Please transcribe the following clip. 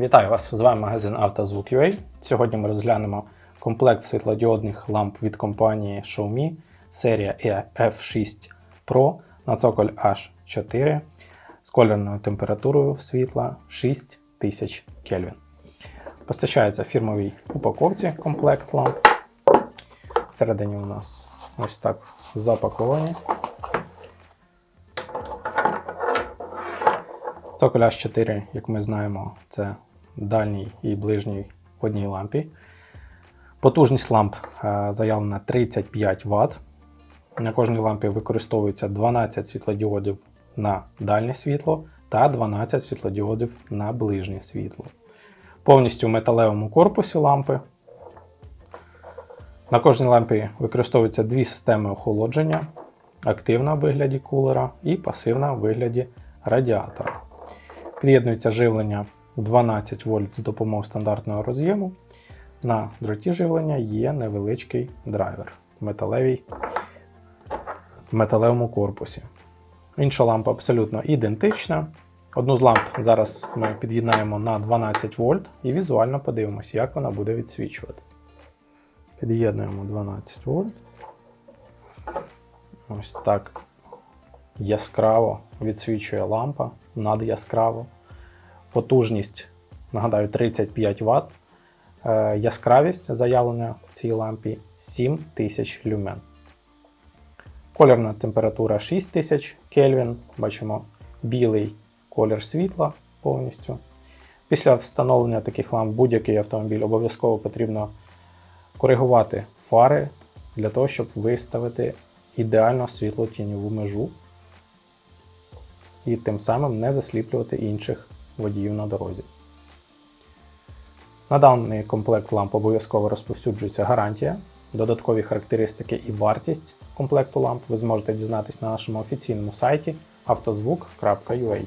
Вітаю вас! З вами магазин «Автозвук.UA». Сьогодні ми розглянемо комплект світлодіодних ламп від компанії Xiaomi серія F6 Pro на цоколь H4 з кольорною температурою світла 6000 Кельвін. Постачається фірмовій упаковці комплект ламп. Всередині у нас ось так запаковані. Цоколь H4, як ми знаємо, це дальній і ближній в одній лампі. Потужність ламп е, заявлена 35 Вт. На кожній лампі використовується 12 світлодіодів на дальнє світло та 12 світлодіодів на ближнє світло. Повністю в металевому корпусі лампи. На кожній лампі використовуються дві системи охолодження: активна в вигляді кулера і пасивна в вигляді радіатора. Під'єднується живлення 12 вольт з допомогою стандартного роз'єму. На дроті живлення є невеличкий драйвер в металевому корпусі. Інша лампа абсолютно ідентична. Одну з ламп зараз ми під'єднаємо на 12 вольт і візуально подивимося, як вона буде відсвічувати. Під'єднуємо 12 вольт. Ось так яскраво відсвічує лампа надяскраво. Потужність, нагадаю, 35 Вт. Е, Яскравість заявлена в цій лампі 7000 люмен. Кольорна температура 6000 Кельвін. Бачимо білий колір світла повністю. Після встановлення таких ламп будь-який автомобіль обов'язково потрібно коригувати фари для того, щоб виставити ідеально світло-тіньову межу і тим самим не засліплювати інших водіїв на дорозі. На даний комплект ламп обов'язково розповсюджується гарантія. Додаткові характеристики і вартість комплекту ламп ви зможете дізнатись на нашому офіційному сайті автозвук.ua.